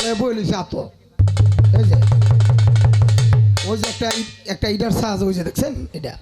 তলে বইলিছে আত এই যে। ওই যে একটা একটা ইটার সাজ ওই যে দেখছেন? এটা।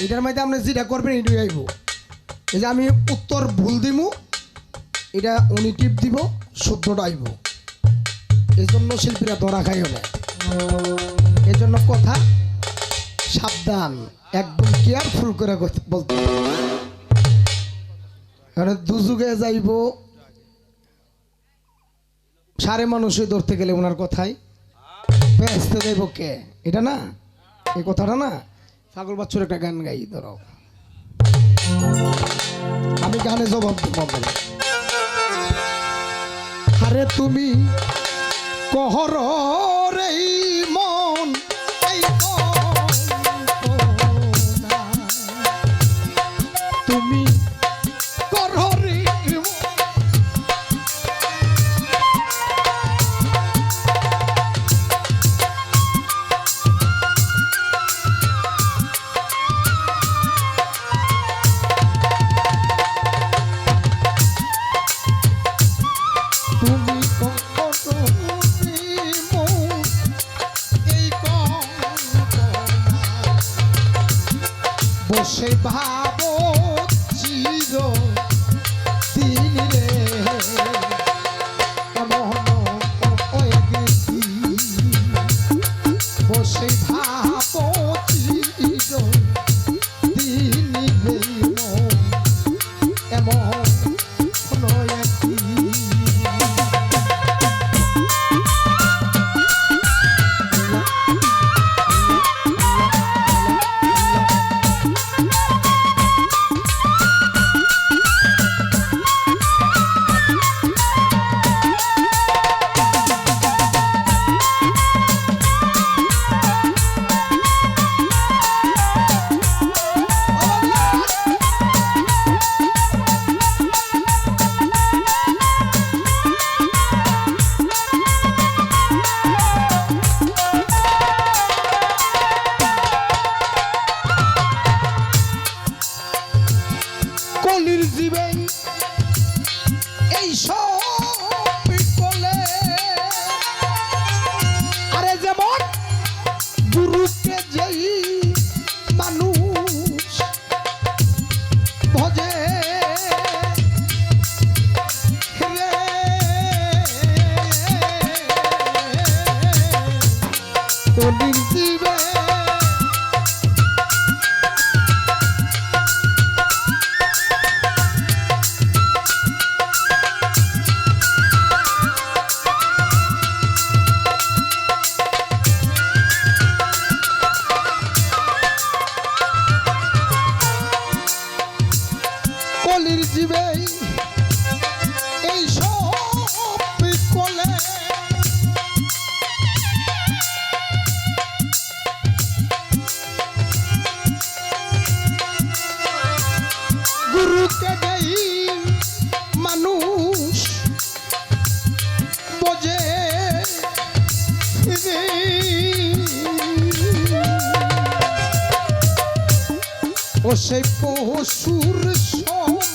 এটার মধ্যে আপনি যেটা করবেন, এটাই আইব। এই যে আমি উত্তর ভুল দিমু, এটা উনি টিপ দিব, শুদ্ধটা আইব। এই জন্য শিল্পীরা ধরা খাইও না। এই জন্য কথা সাবধান, একদম কেয়ারফুল করে বলতে। কারণ দুযুগে যাইব সারে মানুষই ধরতে গেলে ওনার কথাই। ব্যস্ত দেব কে? এটা না? এই কথাটা না? ছাগল বাচ্চুর একটা গান গাই, ধরো। আমি গানে জবাব দিব আরে তুমি কহর বসে ভাবো চির দিন রে। এমন গেছি বসে ভাবো চির দিন রে। এমন একদিন গুরুকে দেই মানুষ বোঝে। ও সেই পশুর সমান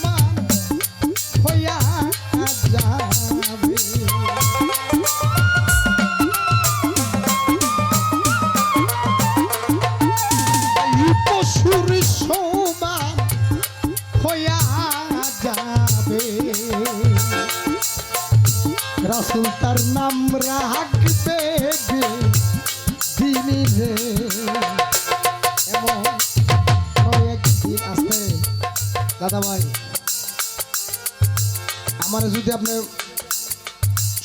যদি আপনি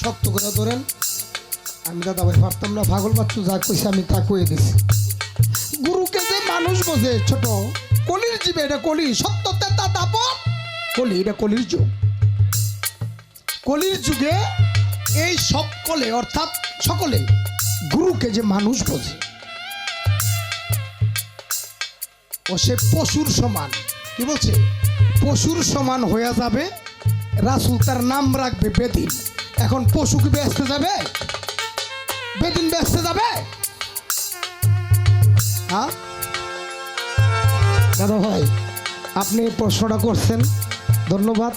শক্ত করে ধরেন, আমি দাদা ভাই পারতাম না, পাগল বাচ্চু, যা কইছে আমি তা কয়ে দিছি। গুরুকে যে মানুষ বোঝে, ছোট, কলির জীবে এটা কলি, সত্য তেতা তাপন কলি, এটা কলির যুগ। কলির যুগে এই সব কলে অর্থাৎ সকলে গুরুকে যে মানুষ বোঝে, ও সে পশুর সমান। কি বলছে? পশুর সমান হয়ে যাবে রাসুল তার নাম রাখবে বেদিন। এখন পশু কি ব্যস্ত যাবে? বেদিন ব্যস্ত যাবে? হ্যাঁ? দাদা ভাই, আপনি প্রশ্নটা করছেন। ধন্যবাদ।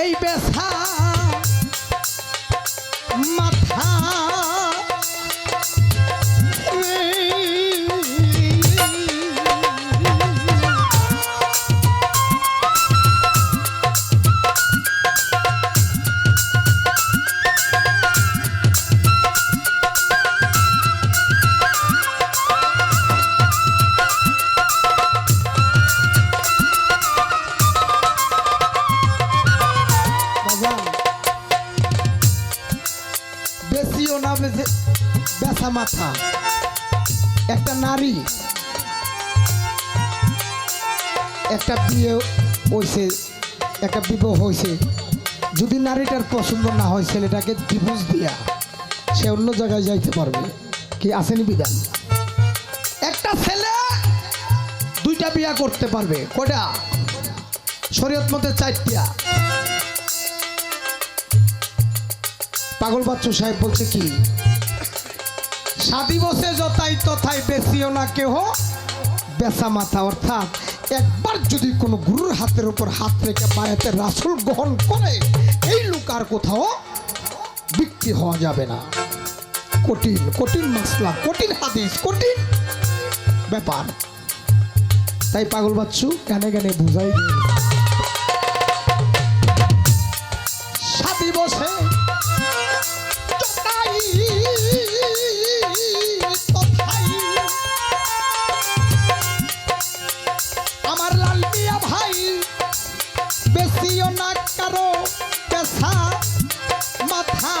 এই বেশা মাথা। একটা নারী। একটা বিয়ে হয়েছে একটা বিবাহ হয়েছে যদি নারীটার পছন্দ না হয়, ছেলেটাকে ডিভোর্স দিয়া, সে অন্য জায়গায় যাইতে পারবে। কি আসেনি বিধান? একটা ছেলে দুইটা বিয়া করতে পারবে। কটা শরীয়ত মতে চারটিয়া পাগল বাচ্চু সাহেব বলছে কি সাদি বসে যতাই তথাই বেশিও না কেহ। বেসা মাথা অর্থাৎ একবার যদি কোনো গুরুর হাতের উপর হাত রেখে বায়াতে রাসুল গ্রহণ করে, এই লোক আর কোথাও বিক্রি হওয়া যাবে না। কঠিন কঠিন মাসলা, কঠিন হাদিস, কঠিন ব্যাপার। তাই পাগল বাচ্চু, গানে গানে বুঝাই সাদি বসে আমার লাল মিয়া ভাই বেশিও না কারও পেশা মাথা